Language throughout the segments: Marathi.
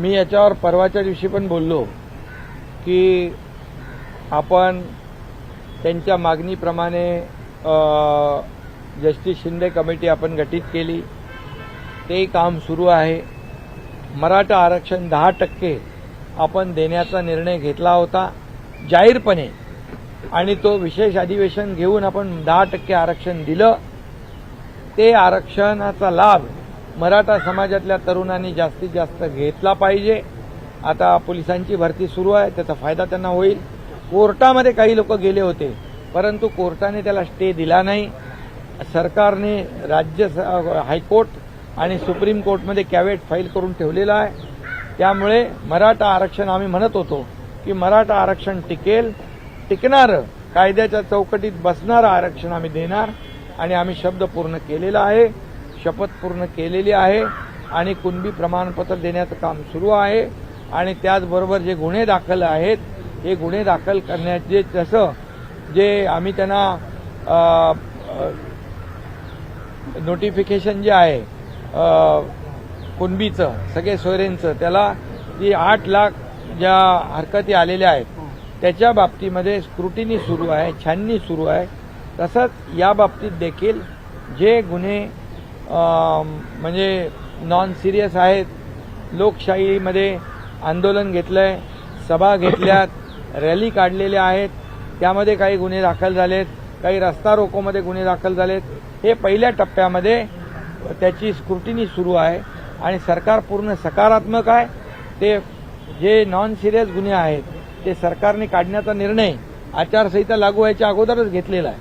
मी याच्यावर परवाच्या दिवशी पण बोललो की आपण त्यांच्या मागणीप्रमाणे जस्टिस शिंदे कमिटी आपण गठीत केली. ते काम सुरू आहे. मराठा आरक्षण दहा टक्के आपण देण्याचा निर्णय घेतला होता जाहीरपणे. आणि तो विशेष अधिवेशन घेऊन आपण दहा टक्के आरक्षण दिलं. ते आरक्षणाचा लाभ मराठा समाजातल्या तरुणांनी जास्तीत जास्त घेतला पाहिजे. आता पोलिसांची भरती सुरू आहे त्याचा फायदा त्यांना होईल. कोर्टामध्ये काही लोक गेले होते परंतु कोर्टाने त्याला स्टे दिला नाही. सरकारने राज्य स- हायकोर्ट आणि सुप्रीम कोर्टमध्ये कॅवेट फाईल करून ठेवलेला आहे. त्यामुळे मराठा आरक्षण आम्ही म्हणत होतो की मराठा आरक्षण टिकेल टिकणारं कायद्याच्या चौकटीत बसणारं आरक्षण आम्ही देणार आणि आम्ही शब्द पूर्ण केलेला आहे. शपथ पूर्ण केलेली आहे आणि कुणबी प्रमाणपत्र देण्याचं काम सुरू आहे. आणि त्याचबरोबर जे गुन्हे दाखल आहेत हे गुन्हे दाखल करण्याचे जसं जे आम्ही त्यांना नोटिफिकेशन जे आहे कुणबीचं सगळे सोयरेंचं त्याला जी आठ लाख ज्या हरकती आलेल्या आहेत त्याच्या बाबतीमध्ये स्क्रुटिनी सुरू आहे छाननी सुरू आहे. तसंच या बाबतीत देखील जे गुन्हे म्हणजे नॉन सिरियस आहेत. लोकशाहीमध्ये आंदोलन घेतलं आहे सभा घेतल्यात रॅली काढलेल्या आहेत. त्यामध्ये काही गुन्हे दाखल झालेत काही रस्ता रोकोमध्ये गुन्हे दाखल झालेत. हे पहिल्या टप्प्यामध्ये त्याची स्क्रुटिनी सुरू आहे आणि सरकार पूर्ण सकारात्मक आहे. ते जे नॉन सिरियस गुन्हे आहेत ते सरकारने काढण्याचा निर्णय आचारसंहिता लागू व्हायच्या अगोदरच घेतलेला आहे.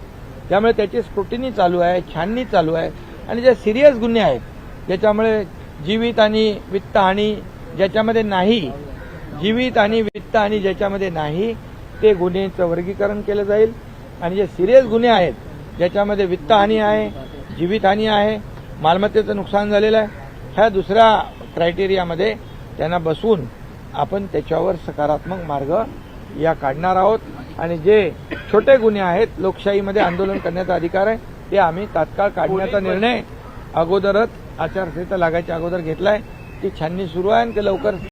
त्यामुळे त्याची स्क्रुटिनी चालू आहे छाननी चालू आहे. आणि जे सिरियस गुन्हे आहेत ज्याच्यामुळे जीवित आणि वित्तहानी ज्याच्यामध्ये नाही जीवित आणि वित्तहानी ज्याच्यामध्ये नाही ते गुन्ह्यांचं वर्गीकरण केलं जाईल. आणि जे सिरियस गुन्हे आहेत ज्याच्यामध्ये वित्तहानी आहे जीवितहानी आहे मालमत्तेचं नुकसान झालेलं आहे ह्या दुसऱ्या क्रायटेरियामध्ये त्यांना बसून आपण त्याच्यावर सकारात्मक मार्ग या काढणार आहोत. आणि जे छोटे गुन्हे आहेत लोकशाहीमध्ये आंदोलन करण्याचा अधिकार आहे ते आम्ही तात्काळ काढण्याचा निर्णय अगोदरच आचारसंहिता लागायच्या अगोदर घेतलाय. ती छाननी सुरू आहे आणि ते लवकर